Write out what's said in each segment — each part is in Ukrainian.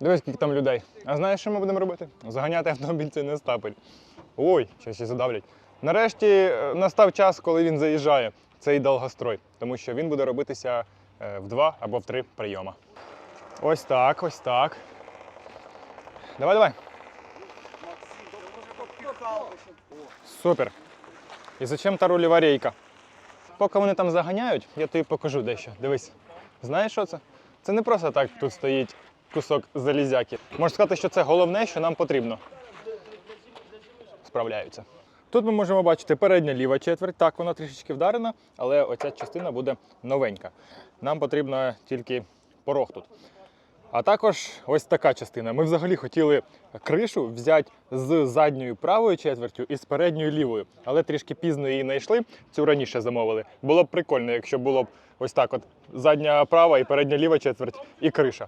Дивись, скільки там людей. А знаєш, що ми будемо робити? Заганяти автомобіль цей нестапель. Ой, ще ще задавлять. Нарешті е, настав час, коли він заїжджає, цей долгострой, тому що він буде робитися е, в два або в три прийома. Ось так, ось так. Давай, давай. Супер. І зачем та рульова рейка? Поки вони там заганяють, я тобі покажу дещо. Дивись. Знаєш, що це? Це не просто так тут стоїть кусок залізяки. Можна сказати, що це головне, що нам потрібно. Справляються. Тут ми можемо бачити передня ліва четверть. Так, вона трішечки вдарена, але оця частина буде новенька. Нам потрібно тільки порог тут. А також ось така частина. Ми взагалі хотіли кришу взяти з задньою правою четвертю і з передньою лівою, але трішки пізно її знайшли. Цю раніше замовили. Було б прикольно, якщо було б ось так: от задня права і передня ліва четверть і криша.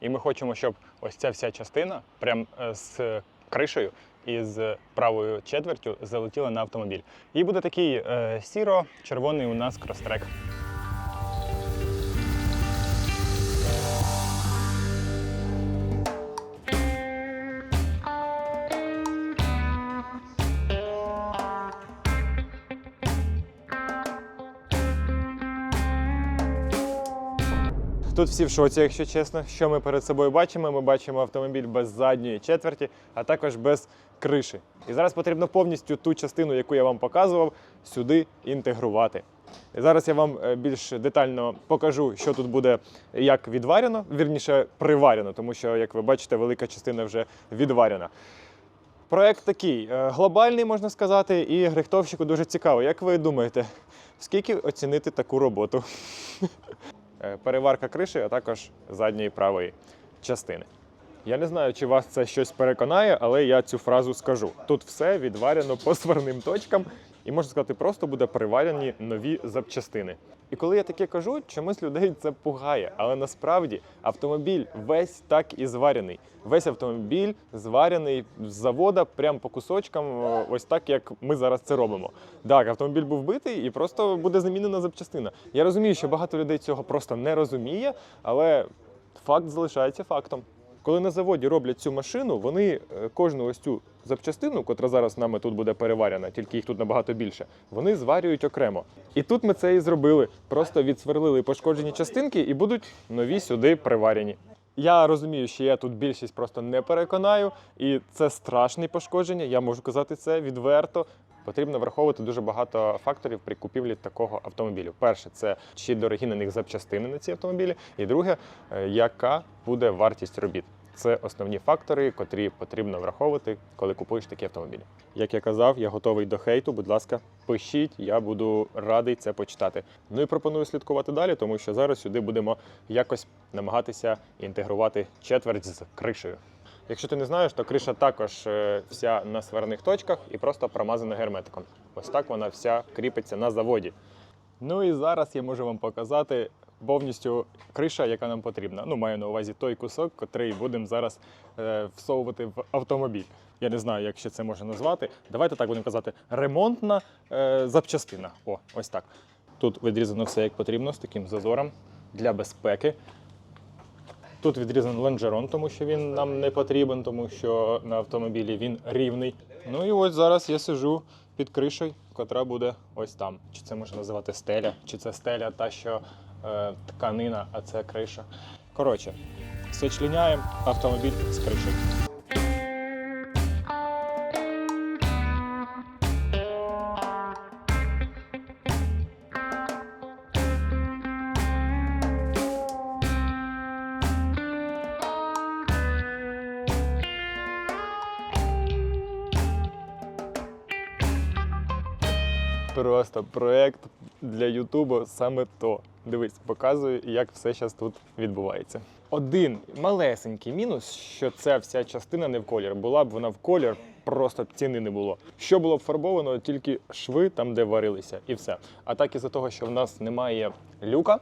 І ми хочемо, щоб ось ця вся частина, прям е, з кришею і з правою четвертю залетіла на автомобіль. І буде такий е, сіро-червоний у нас крострек. Тут всі в шоці, якщо чесно. Що ми перед собою бачимо? Ми бачимо автомобіль без задньої четверті, а також без криші. І зараз потрібно повністю ту частину, яку я вам показував, сюди інтегрувати. І зараз я вам е, більш детально покажу, що тут буде як відварено, вірніше приварено, тому що, як ви бачите, велика частина вже відварена. Проект такий е, глобальний, можна сказати, і грихтовщику дуже цікаво. Як ви думаєте, скільки оцінити таку роботу? Е, переварка криші, а також задньої правої частини. Я не знаю, чи вас це щось переконає, але я цю фразу скажу. Тут все відварено по сварним точкам, і можна сказати, просто буде приварені нові запчастини. І коли я таке кажу, чомусь людей це пугає. Але насправді автомобіль весь так і зварений. Весь автомобіль зварений з завода, прямо по кусочкам, ось так, як ми зараз це робимо. Так, автомобіль був битий і просто буде замінена запчастина. Я розумію, що багато людей цього просто не розуміє, але факт залишається фактом. Коли на заводі роблять цю машину, вони е, кожну ось цю запчастину, котра зараз нами тут буде переварена, тільки їх тут набагато більше, вони зварюють окремо. І тут ми це і зробили. Просто відсверлили пошкоджені частинки і будуть нові сюди приварені. Я розумію, що я тут більшість просто не переконаю, і це страшне пошкодження. Я можу казати це відверто. Потрібно враховувати дуже багато факторів при купівлі такого автомобілю. Перше, це чи дорогі на них запчастини на ці автомобілі, і друге, е, яка буде вартість робіт. Це основні фактори, котрі потрібно враховувати, коли купуєш такі автомобілі. Як я казав, я готовий до хейту. Будь ласка, пишіть, я буду радий це почитати. Ну і пропоную слідкувати далі, тому що зараз сюди будемо якось намагатися інтегрувати четверть з кришею. Якщо ти не знаєш, то криша також е, вся на сварних точках і просто промазана герметиком. Ось так вона вся кріпиться на заводі. Ну і зараз я можу вам показати повністю криша, яка нам потрібна. Ну, маю на увазі той кусок, котрий будемо зараз е, всовувати в автомобіль. Я не знаю, як ще це можна назвати. Давайте так будемо казати: ремонтна е, запчастина. О, ось так. Тут відрізано все як потрібно з таким зазором для безпеки. Тут відрізаний лонжерон, тому що він нам не потрібен, тому що на автомобілі він рівний. Ну і ось зараз я сижу під кришею, котра буде ось там. Чи це можна називати стеля, чи це стеля та, що е, тканина, а це криша. Коротше, сочленяємо автомобіль з кришею. Просто проект для Ютубу саме то. Дивись, показую, як все зараз тут відбувається. Один малесенький мінус, що ця вся частина не в колір. Була б вона в колір, просто ціни не було. Що було б фарбовано, тільки шви там, де варилися, і все. А так із-за того, що в нас немає люка,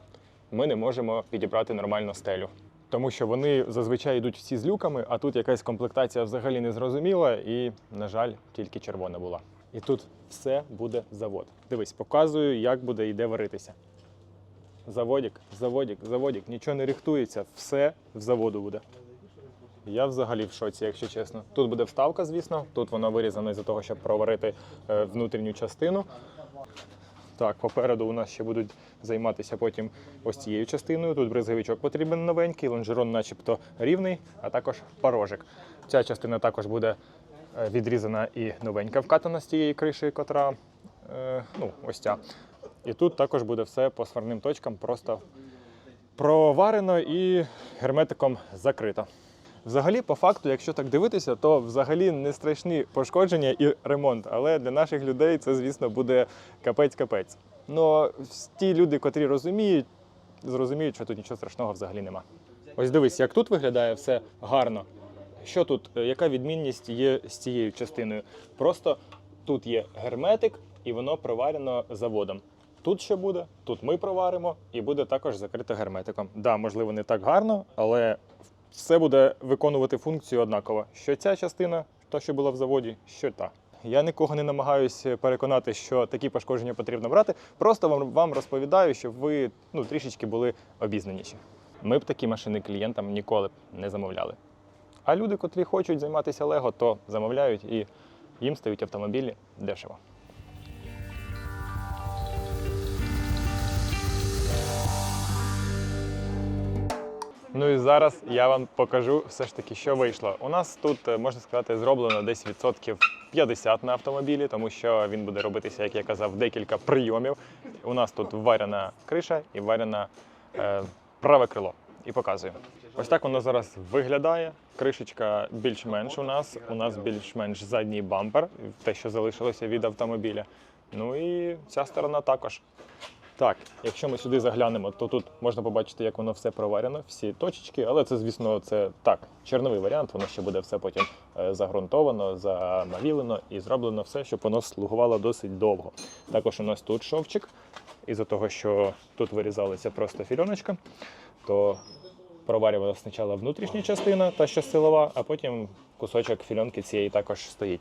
ми не можемо підібрати нормально стелю. Тому що вони зазвичай йдуть всі з люками, а тут якась комплектація взагалі не зрозуміла, і, на жаль, тільки червона була. І тут все буде завод. Дивись, показую, як буде і де варитися. Заводик, заводик, заводик, нічого не рихтується, все в заводу буде. Я взагалі в шоці, якщо чесно. Тут буде вставка, звісно. Тут воно вирізано із-за того, щоб проварити е, внутрішню частину. Так, попереду у нас ще будуть займатися потім ось цією частиною. Тут бризговичок потрібен новенький, лонжерон начебто рівний, а також порожик. Ця частина також буде відрізана і новенька вкатана з тієї криші, котра е, ну, ось ця. І тут також буде все по сварним точкам просто проварено і герметиком закрито. Взагалі, по факту, якщо так дивитися, то взагалі не страшні пошкодження і ремонт. Але для наших людей це, звісно, буде капець-капець. Ну, ті люди, котрі розуміють, зрозуміють, що тут нічого страшного взагалі нема. Ось дивись, як тут виглядає все гарно. Що тут, е, яка відмінність є з цією частиною? Просто тут є герметик, і воно проварено заводом. Тут що буде? Тут ми проваримо і буде також закрито герметиком. Да, можливо, не так гарно, але все буде виконувати функцію однаково. Що ця частина, та, що була в заводі, що та. Я нікого не намагаюся переконати, що такі пошкодження потрібно брати. Просто вам, вам розповідаю, щоб ви ну, трішечки були обізнаніші. Ми б такі машини клієнтам ніколи б не замовляли. А люди, котрі хочуть займатися Лего, то замовляють і їм стають автомобілі дешево. Ну і зараз я вам покажу все ж таки, що вийшло. У нас тут, е, можна сказати, зроблено десь відсотків 50 на автомобілі, тому що він буде робитися, як я казав, декілька прийомів. У нас тут варена криша і варена е, праве крило. І показую. Ось так воно зараз виглядає. Кришечка більш-менш у нас. У нас більш-менш задній бампер, те, що залишилося від автомобіля. Ну і ця сторона також. Так, якщо ми сюди заглянемо, то тут можна побачити, як воно все проварено, всі точечки, але це, звісно, це так, черновий варіант, воно ще буде все потім е, загрунтовано, замавілено і зроблено все, щоб воно слугувало досить довго. Також у нас тут шовчик, із-за того, що тут вирізалася просто фільоночка, то проварювала спочатку внутрішня частина, та що силова, а потім кусочок фільонки цієї також стоїть.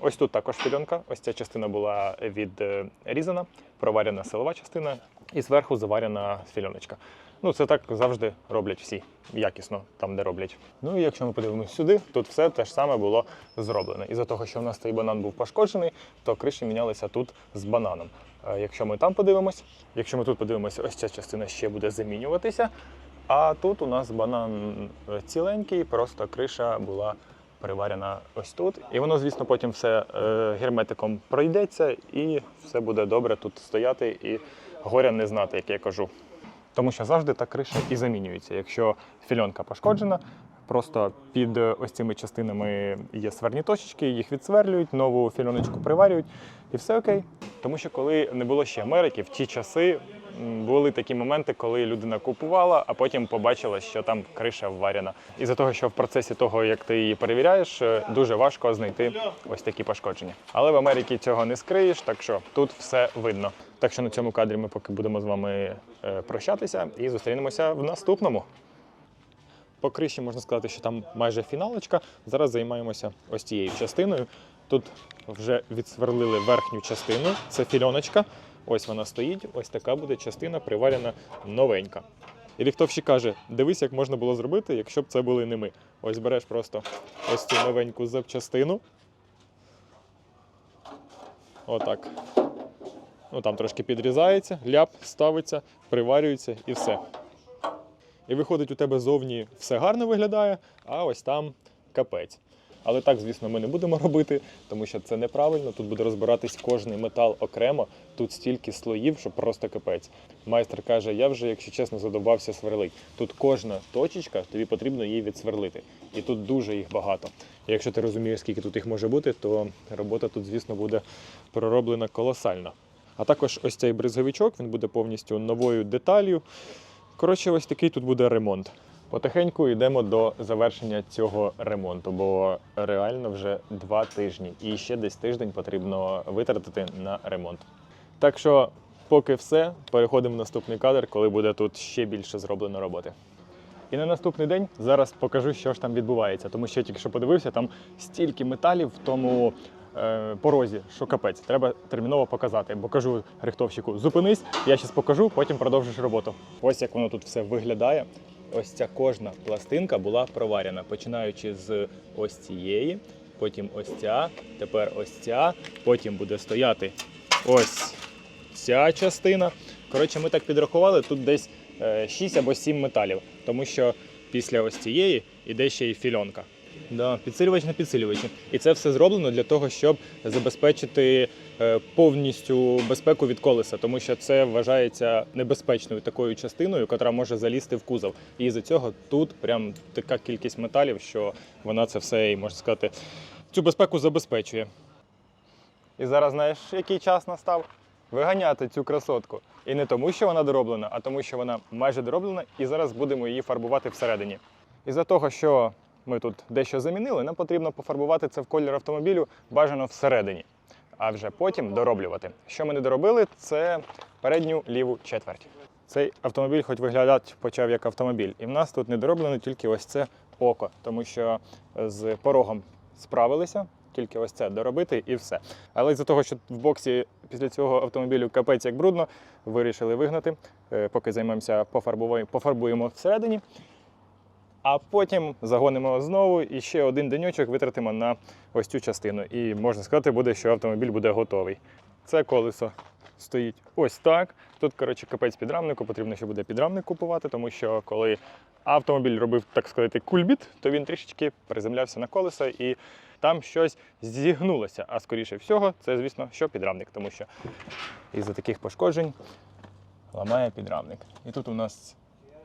Ось тут також фільонка. Ось ця частина була відрізана, проварена силова частина, і зверху заварена фільоночка. Ну, це так завжди роблять всі якісно, там, де роблять. Ну і якщо ми подивимося сюди, тут все те ж саме було зроблено. Із-за того, що в нас цей банан був пошкоджений, то криші мінялися тут з бананом. Е, Якщо ми там подивимось, якщо ми тут подивимося, ось ця частина ще буде замінюватися. А тут у нас банан е, ціленький, просто криша була приварена ось тут. І воно, звісно, потім все е, герметиком пройдеться і все буде добре тут стояти і горя не знати, як я кажу. Тому що завжди та криша і замінюється. Якщо фільонка пошкоджена, просто під е, ось цими частинами є сварні точечки, їх відсверлюють, нову фільоночку приварюють, і все окей. Тому що коли не було ще Америки, в ті часи були такі моменти, коли людина купувала, а потім побачила, що там криша вварена. І за того, що в процесі того, як ти її перевіряєш, е, дуже важко знайти ось такі пошкодження. Але в Америці цього не скриєш, так що тут все видно. Так що на цьому кадрі ми поки будемо з вами е, прощатися і зустрінемося в наступному. По криші можна сказати, що там майже фіналочка. Зараз займаємося ось цією частиною. Тут вже відсверлили верхню частину, це фільоночка. Ось вона стоїть, ось така буде частина приварена новенька. І ліхтовщик каже: дивись, як можна було зробити, якщо б це були не ми. Ось береш просто ось цю новеньку запчастину. Отак. Ну там трошки підрізається, ляп ставиться, приварюється і все. І виходить, у тебе зовні все гарно виглядає, а ось там капець. Але так, звісно, ми не будемо робити, тому що це неправильно. Тут буде розбиратись кожний метал окремо. Тут стільки слоїв, що просто капець. Майстер каже: я вже, якщо чесно, задобався сверлить. Тут кожна точечка, тобі потрібно її відсверлити. І тут дуже їх багато. Якщо ти розумієш, скільки тут їх може бути, то робота тут, звісно, буде пророблена колосально. А також ось цей бризговичок, він буде повністю новою деталлю. Коротше, ось такий тут буде ремонт. Потихеньку йдемо до завершення цього ремонту, бо реально вже два тижні. І ще десь тиждень потрібно витратити на ремонт. Так що, поки все, переходимо в наступний кадр, коли буде тут ще більше зроблено роботи. І на наступний день зараз покажу, що ж там відбувається, тому що я тільки що подивився, там стільки металів в тому порозі, що капець, треба терміново показати. Бо кажу рихтовщику, зупинись, я зараз покажу, потім продовжиш роботу. Ось як воно тут все виглядає. ось ця кожна пластинка була проварена, починаючи з ось цієї, потім ось ця, тепер ось ця, потім буде стояти ось ця частина. Коротше, ми так підрахували, тут десь 6 або 7 металів, тому що після ось цієї іде ще й фільонка. Да, підсилювач на підсилювачі. І це все зроблено для того, щоб забезпечити е, повністю безпеку від колеса, тому що це вважається небезпечною такою частиною, яка може залізти в кузов. І з цього тут прям така кількість металів, що вона це все, і можна сказати, цю безпеку забезпечує. І зараз знаєш, який час настав? Виганяти цю красотку. І не тому, що вона дороблена, а тому, що вона майже дороблена, і зараз будемо її фарбувати всередині. Із-за того, що ми тут дещо замінили, нам потрібно пофарбувати це в колір автомобілю бажано всередині, а вже потім дороблювати. Що ми не доробили, це передню ліву четверть. Цей автомобіль, хоч виглядати почав як автомобіль, і в нас тут не дороблено тільки ось це око, тому що з порогом справилися, тільки ось це доробити і все. Але з-за того, що в боксі після цього автомобілю капець як брудно, вирішили вигнати, Е, поки займемося пофарбуємо всередині. А потім загонимо знову і ще один денечок витратимо на ось цю частину. І можна сказати, буде, що автомобіль буде готовий. Це колесо стоїть ось так. Тут, коротше, капець підрамнику, потрібно ще буде підрамник купувати, тому що коли автомобіль робив, так сказати, кульбіт, то він трішечки приземлявся на колесо і там щось зігнулося. А скоріше всього, це, звісно, що підрамник, тому що із-за таких пошкоджень ламає підрамник. І тут у нас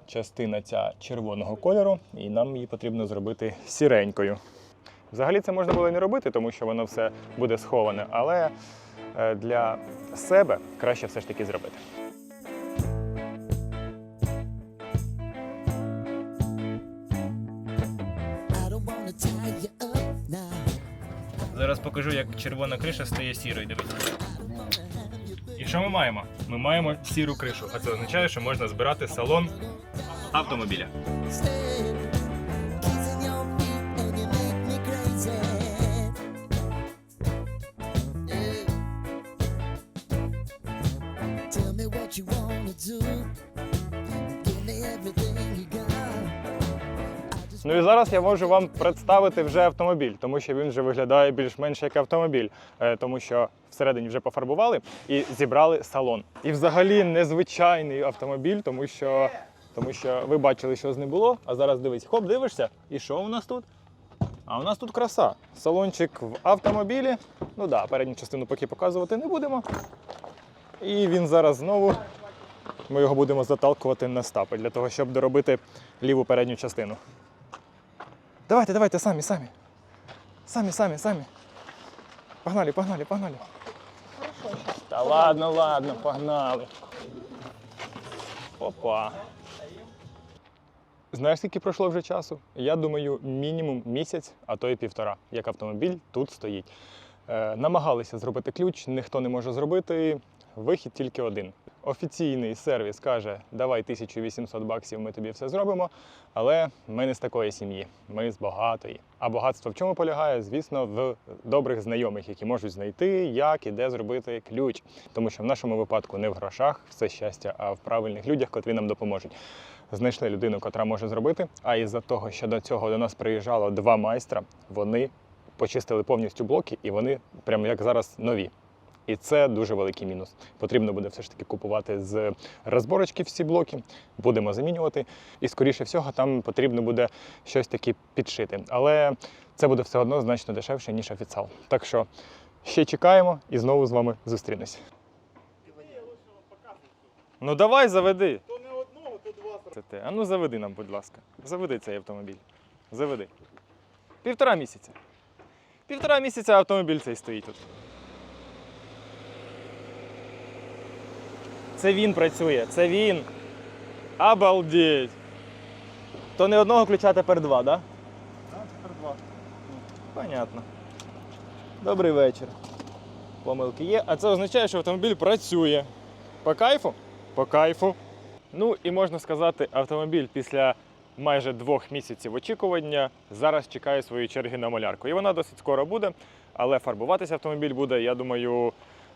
частина ця червоного кольору, і нам її потрібно зробити сіренькою. Взагалі це можна було не робити, тому що воно все буде сховане, але е, для себе краще все ж таки зробити. Зараз покажу, як червона криша стає сірою. Дивіться. І що ми маємо? Ми маємо сіру кришу, а це означає, що можна збирати салон автомобіля. Ну і зараз я можу вам представити вже автомобіль, тому що він вже виглядає більш-менш як автомобіль, е, тому що всередині вже пофарбували і зібрали салон. І взагалі незвичайний автомобіль, тому що, тому що ви бачили, що з ним було. А зараз дивись, хоп, дивишся, і що у нас тут? А у нас тут краса. Салончик в автомобілі. Ну да, передню частину поки показувати не будемо. І він зараз знову. Ми його будемо заталкувати на стапи для того, щоб доробити ліву передню частину. Давайте, давайте, самі, самі. Самі, самі, самі. Погнали, погнали, погнали. Та ладно, ладно, погнали. Опа. Знаєш, скільки пройшло вже часу? Я думаю, мінімум місяць, а то й півтора, як автомобіль тут стоїть. Е, намагалися зробити ключ, ніхто не може зробити. Вихід тільки один. Офіційний сервіс каже, давай 1800 баксів, ми тобі все зробимо. Але ми не з такої сім'ї, ми з багатої. А багатство в чому полягає? Звісно, в добрих знайомих, які можуть знайти, як і де зробити ключ. Тому що в нашому випадку не в грошах все щастя, а в правильних людях, котрі нам допоможуть. Знайшли людину, котра може зробити. А із-за того, що до цього до нас приїжджало два майстра, вони почистили повністю блоки, і вони прямо як зараз нові. І це дуже великий мінус. Потрібно буде все ж таки купувати з розборочки всі блоки, будемо замінювати. І, скоріше всього, там потрібно буде щось таке підшити. Але це буде все одно значно дешевше, ніж офіціал. Так що ще чекаємо і знову з вами зустрінусь. Ну давай заведи. Те. А ну заведи нам, будь ласка. Заведи цей автомобіль. Заведи. Півтора місяця. Півтора місяця автомобіль цей стоїть тут. Це він працює, це він. Обалдеть. То не одного ключа, тепер два, так? Да? А, тепер два. Понятно. Добрий вечір. Помилки є. А це означає, що автомобіль працює. По кайфу? По кайфу. Ну і можна сказати, автомобіль після майже двох місяців очікування зараз чекає своєї черги на малярку. І вона досить скоро буде, але фарбуватися автомобіль буде, я думаю,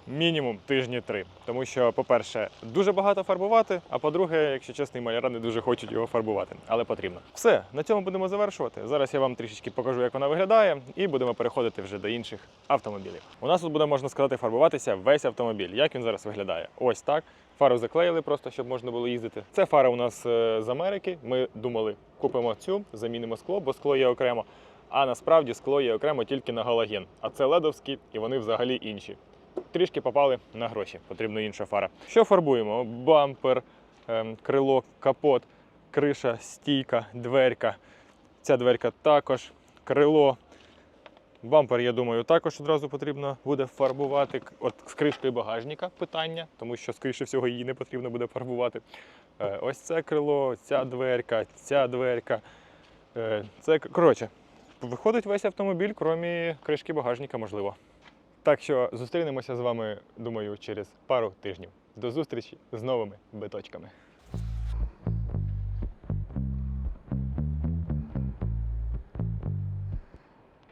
мінімум тижні три. Тому що, по-перше, дуже багато фарбувати, а по-друге, якщо чесно, і маляра не дуже хочуть його фарбувати, але потрібно. Все, на цьому будемо завершувати. Зараз я вам трішечки покажу, як вона виглядає, і будемо переходити вже до інших автомобілів. У нас тут буде, можна сказати, фарбуватися весь автомобіль. Як він зараз виглядає? Ось так. Фару заклеїли просто, щоб можна було їздити. Це фара у нас е, з Америки. Ми думали, купимо цю, замінимо скло, бо скло є окремо. А насправді скло є окремо тільки на галоген. А це ледовські, і вони взагалі інші. Трішки попали на гроші, потрібна інша фара. Що фарбуємо? Бампер, ем, крило, капот, криша, стійка, дверка. Ця дверка також, крило. Бампер, я думаю, також одразу потрібно буде фарбувати. От з кришкою багажника питання, тому що скоріше всього її не потрібно буде фарбувати. Е, Ось це крило, ця дверка, ця дверка. Е, Це коротше, виходить весь автомобіль, крім кришки багажника, можливо. Так що зустрінемося з вами, думаю, через пару тижнів. До зустрічі з новими биточками.